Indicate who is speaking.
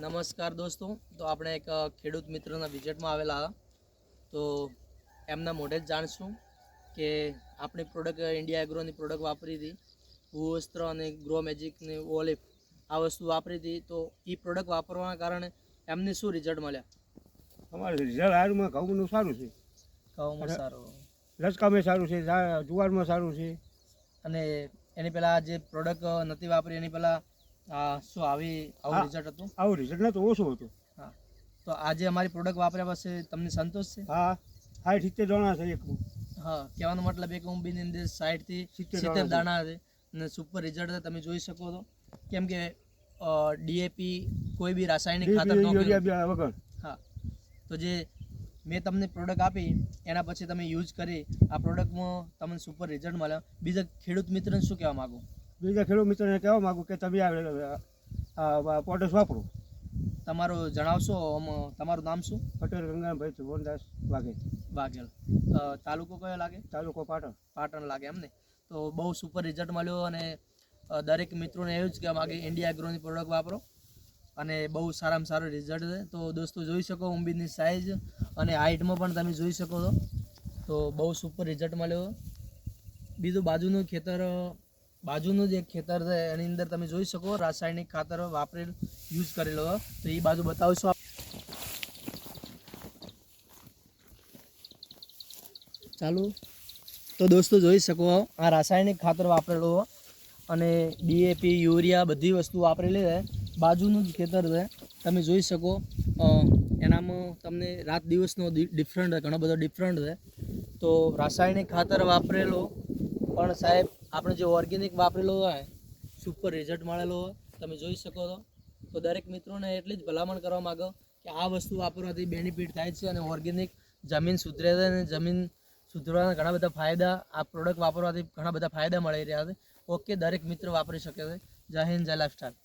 Speaker 1: નમસ્કાર દોસ્તો. તો આપણે એક ખેડૂત મિત્રના વિઝિટમાં આવેલા હતા. તો એમના મોઢે જ જાણશું કે આપણી પ્રોડક્ટ ઇન્ડિયા એગ્રોની પ્રોડક્ટ વાપરી હતી. ભૂવસ્ત્ર અને ગ્રો મેજિકની ઓલિફ આ વસ્તુ વાપરી હતી. તો એ પ્રોડક્ટ વાપરવાના કારણે એમને શું રિઝલ્ટ મળ્યા?
Speaker 2: અમારે રિઝલ્ટ હારમાં ઘઉંનું સારું છે.
Speaker 1: ઘઉંમાં. સારું.
Speaker 2: લસકામાં સારું છે જુવારમાં સારું છે.
Speaker 1: અને એની પહેલાં જે પ્રોડક્ટ નથી વાપરી એની પહેલાં આ શું આવી આવું રિઝલ્ટ હતું?
Speaker 2: આવું રિઝલ્ટ નતું ઓછું હતું.
Speaker 1: હા. તો આજે અમારી પ્રોડક્ટ વાપર્યા પછી તમને સંતોષ છે?
Speaker 2: હા. સાઠ સિત્તેર દાણા છે એક
Speaker 1: હા કહેવાનો મતલબ એક ઊંબીની અંદર સાઈડથી
Speaker 2: સિત્તેર દાણા
Speaker 1: છે. અને સુપર રિઝલ્ટ તમે જોઈ શકો છો. કેમ કે ડીએપી કોઈ બી રાસાયણિક ખાતર
Speaker 2: વગર.
Speaker 1: હા. તો જે મેં તમને પ્રોડક્ટ આપી એના પછી તમે યુઝ કરી આ પ્રોડક્ટમાં તમને સુપર રિઝલ્ટ મળ્યા. બીજા ખેડૂત મિત્રને શું કહેવા માગો?
Speaker 2: બીજા ખેડૂત મિત્રોને કહેવા માગું કે તમે આ પોટસ વાપરો.
Speaker 1: તમારું જણાવશો તમારું નામ શું?
Speaker 2: પટેલ ગંગાભાઈ મોહનદાસ
Speaker 1: વાઘેલ. વાઘેલ. તાલુકો કયો લાગે?
Speaker 2: તાલુકો પાટણ.
Speaker 1: પાટણ લાગે એમને તો બહુ સુપર રિઝલ્ટ મળ્યો અને દરેક મિત્રોને એવું જ કહેવા માગે ઇન્ડિયા એગ્રોની પ્રોડક્ટ વાપરો. અને બહુ સારામાં સારું રિઝલ્ટ છે. તો દોસ્તો જોઈ શકો ઉંબીની સાઇઝ અને હાઇટમાં પણ તમે જોઈ શકો છો. તો બહુ સુપર રિઝલ્ટ મળ્યો. બીજું બાજુનું ખેતર બાજુનું જે ખેતર છે, એની અંદર તમે જોઈ શકો, રાસાયણિક ખાતર વાપરેલ યુઝ કરેલો. તો એ બાજુ બતાવશો ચાલુ. તો દોસ્તો જોઈ શકો, આ રાસાયણિક ખાતર વાપરેલું અને ડીએપી યુરિયા બધી વસ્તુ વાપરેલી છે. બાજુનું જ ખેતર છે. તમે જોઈ શકો એનામાં તમને રાત દિવસનો ડિફરન્ટ ઘણો બધો ડિફરન્ટ છે. તો રાસાયણિક ખાતર વાપરેલો, પણ સાહેબ આપણે જે ઓર્ગેનિક વાપરેલો હોય સુપર રિઝલ્ટ મળેલો હોય, તમે જોઈ શકો છો. તો દરેક મિત્રોને એટલી જ ભલામણ કરવા માગો કે આ વસ્તુ વાપરવાથી બેનિફિટ થાય છે અને ઓર્ગેનિક જમીન સુધરે છે અને જમીન સુધરવાના ઘણા બધા ફાયદા, આ પ્રોડક્ટ વાપરવાથી ઘણા બધા ફાયદા મળી રહ્યા છે. ઓકે દરેક મિત્ર વાપરી શકે છે. જય હિન્દ, જય લાઈફસ્ટાઈલ